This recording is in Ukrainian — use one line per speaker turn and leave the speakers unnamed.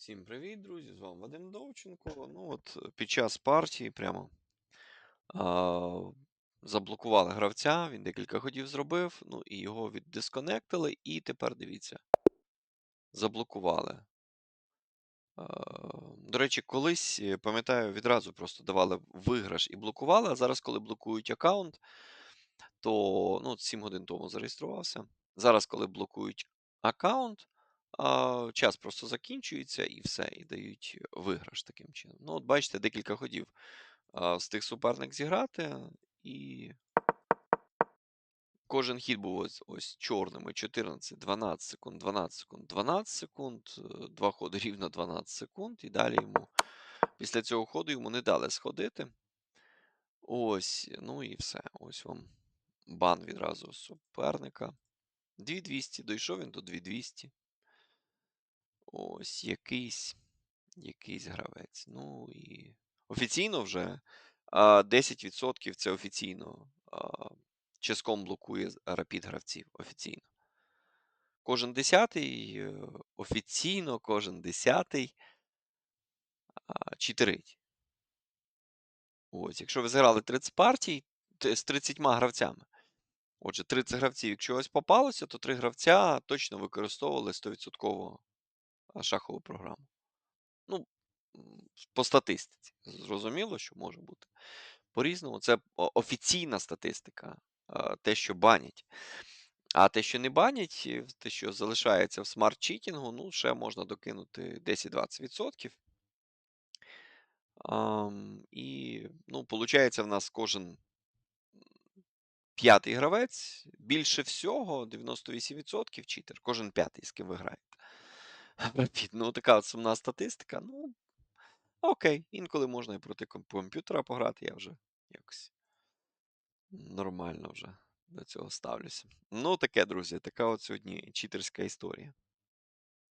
Всім привіт, друзі! З вами Вадим Довченко. Ну от е, під час партії прямо а, заблокували гравця, він декілька ходів зробив, ну і його віддисконектили, і тепер дивіться. Заблокували. До речі, колись, е, пам'ятаю, відразу просто давали виграш і блокували, а зараз, коли блокують аккаунт, то ну, 7 годин тому зареєструвався. Зараз, коли блокують аккаунт, а, час просто закінчується і все, і дають виграш таким чином. Ну, от бачите, декілька ходів а, встиг суперник зіграти, і кожен хід був ось, ось чорними 14, 12 секунд, 12 секунд, 12 секунд, е, два ходи рівно 12 секунд, і далі йому після цього ходу йому не дали сходити. Ось, ну і все. Ось вам бан відразу суперника. 2200, дійшов він до 2200. Ось якийсь, якийсь гравець. Ну і офіційно вже 10% це офіційно. А, Ческом блокує рапід гравців офіційно. Кожен десятий, е, офіційно, кожен десятий читерить. Ось, якщо ви зіграли 30 партій з 30 гравцями. Отже, 30 гравців, якщо ось попалося, то 3 гравця точно використовували 100% шахову програму. Ну, по статистиці. Зрозуміло, що може бути по-різному. Це офіційна статистика, те, що банять. А те, що не банять, е, те, що залишається в смарт-читінгу, ну, ще можна докинути 10-20%. Ам, і, ну, виходить, в нас кожен п'ятий гравець, більше всього, 98% читер, кожен п'ятий, з ким ви граєте. Rapid. Ну, така сумна статистика. Ну, окей, інколи можна і проти комп'ютера пограти, я вже якось нормально вже до цього ставлюся. Ну, таке, друзі, така от сьогодні читерська історія.